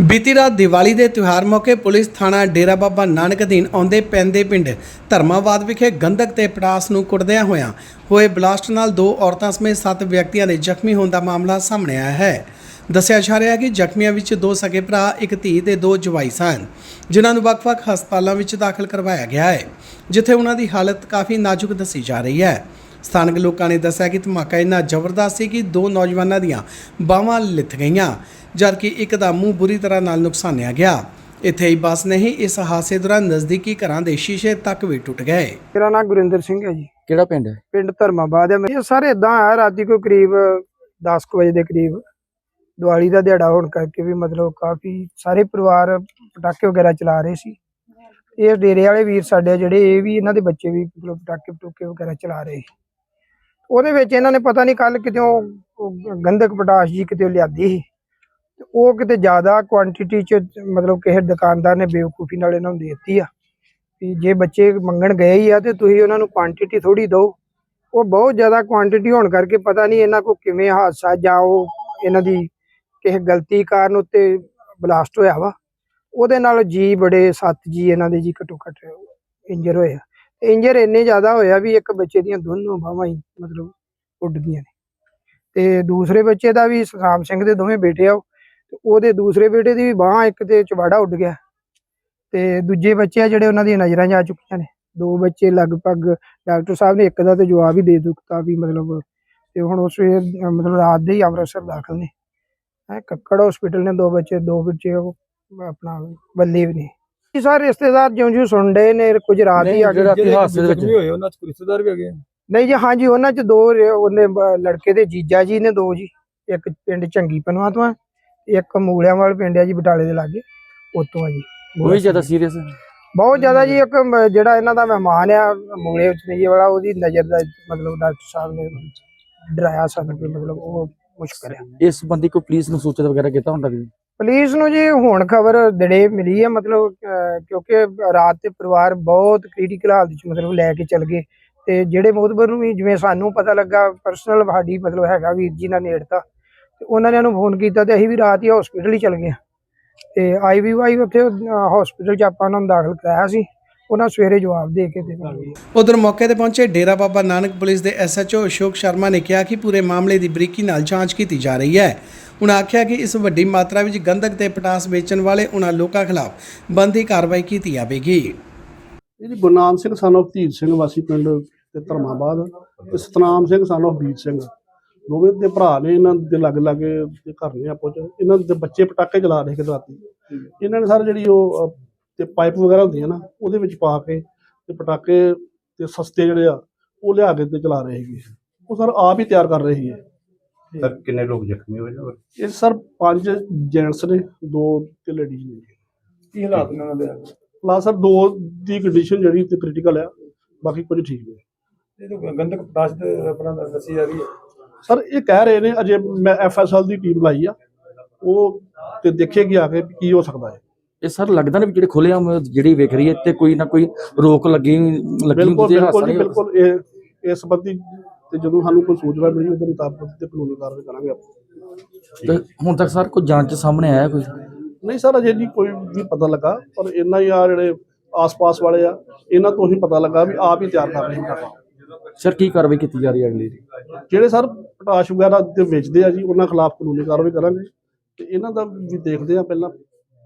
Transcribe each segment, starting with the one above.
ਬੀਤੀ ਰਾਤ ਦੀਵਾਲੀ ਦੇ ਤਿਉਹਾਰ ਮੌਕੇ ਪੁਲਿਸ ਥਾਣਾ ਡੇਰਾ ਬਾਬਾ ਨਾਨਕ ਅਧੀਨ ਆਉਂਦੇ ਪੈਂਦੇ ਪਿੰਡ ਧਰਮਾਬਾਦ ਵਿਖੇ ਗੰਧਕ ਤੇ ਪਟਾਸ ਨੂੰ ਕੁੱਟਦਿਆਂ ਹੋਇਆਂ ਹੋਏ ਬਲਾਸਟ ਨਾਲ ਦੋ ਔਰਤਾਂ ਸਮੇਤ ਸੱਤ ਵਿਅਕਤੀਆਂ ਦੇ ਜ਼ਖਮੀ ਹੋਣ ਦਾ ਮਾਮਲਾ ਸਾਹਮਣੇ ਆਇਆ ਹੈ। ਦੱਸਿਆ ਜਾ ਰਿਹਾ ਹੈ ਕਿ ਜ਼ਖਮੀਆਂ ਵਿੱਚ ਦੋ ਸਕੇ ਭਰਾ ਇੱਕ ਧੀ ਤੇ ਦੋ ਜਵਾਈ ਸਨ ਜਿਨ੍ਹਾਂ ਨੂੰ ਵੱਖ-ਵੱਖ ਹਸਪਤਾਲਾਂ ਵਿੱਚ ਦਾਖਲ ਕਰਵਾਇਆ ਗਿਆ ਹੈ ਜਿੱਥੇ ਉਹਨਾਂ ਦੀ ਹਾਲਤ ਕਾਫੀ ਨਾਜ਼ੁਕ ਦੱਸੀ ਜਾ ਰਹੀ ਹੈ। ਸਥਾਨਕ ਲੋਕਾਂ ਨੇ ਦੱਸਿਆ ਕਿ ਧਮਾਕਾ ਇੰਨਾ ਜ਼ਬਰਦਸਤ ਸੀ ਕਿ ਦੋ ਨੌਜਵਾਨਾਂ ਦੀਆਂ ਬਾਹਾਂ ਲਿੱਥ ਗਈਆਂ ਜਦਕਿ ਇੱਕ ਦਾ ਮੂੰਹ ਬੁਰੀ ਤਰ੍ਹਾਂ ਨਾਲ ਨੁਕਸਾਨਿਆ ਗਿਆ। ਇੱਥੇ ਹੀ ਬਸ ਨਹੀਂ ਇਸ ਹਾਦਸੇ ਦੌਰਾਨ ਨਜ਼ਦੀਕੀ ਘਰਾਂ ਦੇ ਸ਼ੀਸ਼ੇ ਤੱਕ ਵੀ ਟੁੱਟ ਗਏ। ਮੇਰਾ ਨਾਮ ਗੁਰਿੰਦਰ ਸਿੰਘ ਹੈ ਜੀ। ਕਿਹੜਾ ਪਿੰਡ ਹੈ? ਪਿੰਡ ਧਰਮਾਬਾਦ ਹੈ। ਇਹ ਸਾਰੇ ਇਦਾਂ ਆ ਰਾਤੀ ਕੋਈ ਕਰੀਬ 10 ਕੁ ਵਜੇ ਦੇ ਕਰੀਬ ਦੀਵਾਲੀ ਦਾ ਦਿਹਾੜਾ ਹੋਣ ਕਰਕੇ ਵੀ ਮਤਲਬ ਕਾਫੀ ਸਾਰੇ ਪਰਿਵਾਰ ਪਟਾਕੇ ਵਗੈਰਾ ਚਲਾ ਰਹੇ ਸੀ। ਇਹ ਡੇਰੇ ਵਾਲੇ ਵੀਰ ਸਾਡੇ ਜਿਹੜੇ, ਇਹ ਵੀ ਇਹਨਾਂ ਦੇ ਬੱਚੇ ਵੀ ਮਤਲਬ ਪਟਾਕੇ ਪਟੂਕੇ ਵਗੈਰਾ ਚਲਾ ਰਹੇ ਸੀ। ਉਹਦੇ ਵਿੱਚ ਇਹਨਾਂ ਨੇ ਪਤਾ ਨਹੀਂ ਕੱਲ ਕਿਤੇ ਗੰਧਕ ਪਟਾਸ਼ ਜੀ ਕਿਤੇ ਲਿਆਦੀ ਸੀ। ਤੇ ਉਹ ਕਿਤੇ ਜ਼ਿਆਦਾ ਕੁਆਂਟੀਟੀ ਚ ਮਤਲਬ ਕਿਸੇ ਦੁਕਾਨਦਾਰ ਨੇ ਬੇਵਕੂਫੀ ਨਾਲ ਇਹਨਾਂ ਨੂੰ ਦੇ ਦਿੱਤੀ ਆ। ਵੀ ਜੇ ਬੱਚੇ ਮੰਗਣ ਗਏ ਹੀ ਆ ਤੇ ਤੁਸੀਂ ਉਹਨਾਂ ਨੂੰ ਕੁਆਂਟੀਟੀ ਥੋੜੀ ਦਿਓ। ਉਹ ਬਹੁਤ ਜ਼ਿਆਦਾ ਕੁਆਂਟੀਟੀ ਹੋਣ ਕਰਕੇ ਪਤਾ ਨਹੀਂ ਇਹਨਾਂ ਕੋ ਕਿਵੇਂ ਹਾਦਸਾ ਜਾਂ ਉਹ ਇਹਨਾਂ ਦੀ ਕਿਸੇ ਗਲਤੀ ਕਾਰਨ ਉੱਤੇ ਬਲਾਸਟ ਹੋਇਆ ਵਾ ਉਹਦੇ ਨਾਲ ਜੀ ਬੜੇ ਸੱਤ ਜੀ ਇਹਨਾਂ ਦੇ ਜੀ ਘੱਟੋ ਘੱਟ ਇੰਜਰ ਹੋਏ ਇੰਜਰ ਇੰਨੇ ਜ਼ਿਆਦਾ ਹੋਇਆ ਵੀ ਇੱਕ ਬੱਚੇ ਦੀਆਂ ਦੋਨੋਂ ਬਾਹਾਂ ਹੀ ਮਤਲਬ ਉੱਡ ਗਈਆਂ ਨੇ। ਤੇ ਦੂਸਰੇ ਬੱਚੇ ਦਾ ਵੀ ਸਤਨਾਮ ਸਿੰਘ ਦੇ ਦੋਵੇਂ ਬੇਟੇ ਆ ਉਹ, ਤੇ ਉਹਦੇ ਦੂਸਰੇ ਬੇਟੇ ਦੀ ਵੀ ਬਾਹ ਇੱਕ ਤੇ ਚਵਾੜਾ ਉੱਡ ਗਿਆ। ਤੇ ਦੂਜੇ ਬੱਚੇ ਆ ਜਿਹੜੇ ਉਹਨਾਂ ਦੀਆਂ ਨਜ਼ਰਾਂ 'ਚ ਆ ਚੁੱਕੀਆਂ ਨੇ। ਦੋ ਬੱਚੇ ਲਗਭਗ ਡਾਕਟਰ ਸਾਹਿਬ ਨੇ ਇੱਕ ਦਾ ਤੇ ਜਵਾਬ ਹੀ ਦੇ ਦਿੱਤਾ ਵੀ ਮਤਲਬ ਤੇ ਹੁਣ ਉਸ ਵੇਲੇ ਮਤਲਬ ਰਾਤ ਦੇ ਹੀ ਅੰਮ੍ਰਿਤਸਰ ਦਾਖਲ ਨੇ। ਹੈ ਕੱਕੜ ਹਸਪੀਟਲ ਨੇ ਦੋ ਬੱਚੇ ਦੋ ਬੱਚੇ ਆਪਣਾ ਬੱਲੇ ਵੀ ਨੇ। ਇਹ ਸਾਰੇ ਰਿਸ਼ਤੇਦਾਰ ਜਿਉਂ ਜਿਉਂ ਸੁਣਦੇ ਨੇ ਕੁਝ ਰਾਤ ਹੀ ਆ ਗਏ ਜਿਹੜਾ ਹਾਦਸੇ ਦੇ ਵਿੱਚ ਹੋਏ ਉਹਨਾਂ ਚ ਕੋਈ ਰਿਸ਼ਤੇਦਾਰ ਵੀ ਹੈਗੇ? ਨਹੀਂ ਜੀ ਹਾਂਜੀ ਉਹਨਾਂ ਚ ਦੋ ਉਹਨੇ ਲੜਕੇ ਦੇ ਜੀਜਾ ਜੀ ਨੇ ਦੋ ਜੀ ਇੱਕ ਪਿੰਡ ਚੰਗੀ ਪਨਵਾ ਤੋਂ ਇੱਕ ਮੂਲਿਆਂ ਵਾਲ ਪਿੰਡ ਆ ਜੀ ਬਟਾਲੇ ਦੇ ਲਾਗੇ ਉਤੋਂ ਆ ਜੀ। ਵੀ ਜ਼ਿਆਦਾ ਸੀਰੀਅਸ ਬਹੁਤ ਜ਼ਿਆਦਾ ਜੀ ਇੱਕ ਜਿਹੜਾ ਇਹਨਾਂ ਦਾ ਮਹਿਮਾਨ ਆ ਮੂਲੇ ਵਿੱਚ ਨਹੀਂ ਵਾਲਾ ਉਹਦੀ ਨਜ਼ਰ ਦਾ ਮਤਲਬ ਡਾਕਟਰ ਸਾਹਿਬ ਨੇ ਡਰਾਇਆ ਸਾਨੂੰ ਕਿ ਮਤਲਬ ਉਹ ਮੁਸ਼ਕਲ ਇਸ ਸੰਬੰਧੀ ਕੋਈ ਪੁਲਿਸ ਨੂੰ ਸੂਚਿਤ ਵਗੈਰਾ ਕੀਤਾ ਹੁੰਦਾ ਵੀ? ਪੁਲਿਸ ਨੂੰ ਜੀ ਹੁਣ ਖਬਰ ਦਿਨੇ ਮਿਲੀ ਹੈ ਮਤਲਬ ਕਿਉਂਕਿ ਰਾਤ ਤੇ ਪਰਿਵਾਰ ਬਹੁਤ ਕ੍ਰਿਟੀਕਲ ਹਾਲਤ ਵਿੱਚ ਮਤਲਬ ਲੈ ਕੇ ਚਲ ਗਏ ਤੇ ਜਿਹੜੇ ਮੋਦਬਰ ਨੂੰ ਵੀ ਜਿਵੇਂ ਸਾਨੂੰ ਪਤਾ ਲੱਗਾ ਪਰਸਨਲ ਸਾਡੀ ਮਤਲਬ ਹੈਗਾ ਵੀਰ ਜੀ ਨਾਲ ਨੇੜਤਾ ਤੇ ਉਹਨਾਂ ਨੇ ਉਹਨੂੰ ਫੋਨ ਕੀਤਾ ਤੇ ਅਸੀਂ ਵੀ ਰਾਤ ਹੀ ਹਸਪੀਟਲ ਹੀ ਚਲ ਗਏ ਤੇ ਆਈਵੀਵਾਈ ਉੱਥੇ ਹਸਪੀਟਲ ਚ ਆਪਾਂ ਉਹਨਾਂ ਨੂੰ ਦਾਖਲ ਕਰਾਇਆ ਸੀ। ਉਹਨਾਂ ਸਵੇਰੇ ਜਵਾਬ ਦੇ ਕੇ ਤੇ ਉਧਰ ਮੌਕੇ ਤੇ ਪਹੁੰਚੇ ਡੇਰਾ ਬਾਬਾ ਨਾਨਕ ਪੁਲਿਸ ਦੇ ਐਸਐਚਓ ਅਸ਼ੋਕ ਸ਼ਰਮਾ ਨੇ ਕਿਹਾ ਕਿ ਪੂਰੇ ਮਾਮਲੇ ਦੀ ਬਰੀਕੀ ਨਾਲ ਜਾਂਚ ਕੀਤੀ ਜਾ ਰਹੀ ਹੈ। ਉਹਨਾਂ ਆਖਿਆ ਕਿ ਇਸ ਵੱਡੀ ਮਾਤਰਾ ਵਿੱਚ ਗੰਧਕ ਤੇ ਪਟਾਸ ਵੇਚਣ ਵਾਲੇ ਉਹਨਾਂ ਲੋਕਾਂ ਖਿਲਾਫ ਬੰਦੀ ਕਾਰਵਾਈ ਕੀਤੀ ਜਾਵੇਗੀ। ਇਹ ਜੀ ਗੁਰਨਾਮ ਸਿੰਘ of ਧੀਰ ਸਿੰਘ ਵਾਸੀ ਪਿੰਡ ਤੇ ਧਰਮਾਬਾਦ। ਤੇ ਸਤਨਾਮ ਸਿੰਘ of ਵੀਰ ਸਿੰਘ। ਦੋਵੇਂ ਦੇ ਭਰਾ ਨੇ ਇਹਨਾਂ ਦੇ ਲੱਗ ਲਾਗੇ ਘਰ ਨੇ ਆਪੋ ਚ ਇਹਨਾਂ ਦੇ ਬੱਚੇ ਪਟਾਕੇ ਚਲਾ ਰਹੇ ਕਿ ਰਾਤੀ। ਇਹਨਾਂ ਨੇ ਸਾਰੇ ਜਿਹੜੀ ਉਹ ਤੇ ਪਾਈਪ ਵਗੈਰਾ ਹੁੰਦੀਆਂ ਨਾ ਉਹਦੇ ਵਿੱਚ ਪਾ ਕੇ ਤੇ ਪਟਾਕੇ ਤੇ ਸਸਤੇ ਜਿਹੜੇ ਆ ਉਹ ਲਿਆ ਕੇ ਤੇ ਚਲਾ ਰਹੇ ਹੈਗੇ। ਉਹ ਸਰ ਆਪ ਹੀ ਤਿਆਰ ਕਰ ਰਹੇ ਸੀਗੇ ਸਰ ਕਿੰਨੇ ਲੋਕ ਜ਼ਖਮੀ ਹੋਏ ਨੇ? ਇਹ ਸਰ ਪੰਜ ਜੈਂਟਸ ਨੇ ਦੋ ਤੇ ਲੇਡੀਜ਼ ਨੇ ਕੀ ਹਾਲਾਤ ਨੇ ਉਹਨਾਂ ਦੇ? ਲਾ ਸਰ ਦੋ ਦੀ ਕੰਡੀਸ਼ਨ ਜਿਹੜੀ ਤੇ ਕ੍ਰਿਟੀਕਲ ਆ ਬਾਕੀ ਕੁਝ ਠੀਕ ਨੇ। ਇਹ ਤਾਂ ਗੰਧਕ ਪਦਾਰਥ ਤੇ ਆਪਣਾ ਦੱਸੀ ਜਾ ਰਹੀ ਹੈ। ਸਰ ਇਹ ਕਹਿ ਰਹੇ ਨੇ ਅਜੇ ਮੈਂ ਐਫਐਸਐਲ ਦੀ ਟੀਮ ਲਾਈ ਆ। ਉਹ ਤੇ ਦੇਖੇਗੀ ਆ ਕੇ ਕੀ ਹੋ ਸਕਦਾ ਹੈ। ਇਹ ਸਰ ਲੱਗਦਾ ਨਾ ਵੀ ਜਿਹੜੇ ਖੁੱਲੇ ਆਮ ਜਿਹੜੀ ਵੇਖ ਰਹੀ ਹੈ ਤੇ ਕੋਈ ਨਾ ਕੋਈ ਰੋਕ ਲੱਗੀ ਲੱਗੀ ਬਿਲਕੁਲ ਬਿਲਕੁਲ ਜੀ ਬਿਲਕੁਲ ਇਹ ਇਸ ਸੰਬੰਧੀ ਤੇ ਜਦੋਂ ਸਾਨੂੰ ਕੋਈ ਸੂਚਨਾ ਮਿਲੀ ਉਹਦੇ ਮੁਤਾਬਕ ਤੇ ਕਾਨੂੰਨੀ ਕਾਰਵਾਈ ਕਰਾਂਗੇ ਆਪਾਂ। ਤੇ ਹੁਣ ਤੱਕ ਸਰ ਕੋਈ ਜਾਂਚ ਸਾਹਮਣੇ ਆਇਆ ਕੋਈ? ਨਹੀਂ ਸਰ ਅਜੇ ਨਹੀਂ ਕੋਈ ਵੀ ਪਤਾ ਲੱਗਾ ਪਰ ਇੰਨਾ ਹੀ ਆ ਜਿਹੜੇ ਆਸ-ਪਾਸ ਵਾਲੇ ਆ ਇਹਨਾਂ ਤੋਂ ਹੀ ਪਤਾ ਲੱਗਾ ਵੀ ਆਪ ਹੀ ਤਿਆਰ ਕਰ ਰਹੇ ਨੇ। ਸਰ ਕੀ ਕਾਰਵਾਈ ਕੀਤੀ ਜਾ ਰਹੀ ਹੈ ਅਗਲੀ? ਜਿਹੜੇ ਸਰ ਪਟਾਸ਼ ਵਗੈਰਾ ਤੇ ਵੇਚਦੇ ਆ ਜੀ ਉਹਨਾਂ ਖਿਲਾਫ ਕਾਨੂੰਨੀ ਕਾਰਵਾਈ ਕਰਾਂਗੇ। ਤੇ ਇਹਨਾਂ ਦਾ ਵੀ ਦੇਖਦੇ ਆ ਪਹਿਲਾਂ।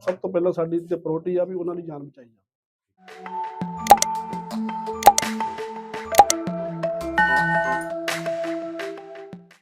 ਸਭ ਤੋਂ ਪਹਿਲਾਂ ਸਾਡੀ ਤੇ ਪ੍ਰਾਇੋਰਟੀ ਆ ਵੀ ਉਹਨਾਂ ਦੀ ਜਾਨ ਬਚਾਈ ਜਾਵੇ।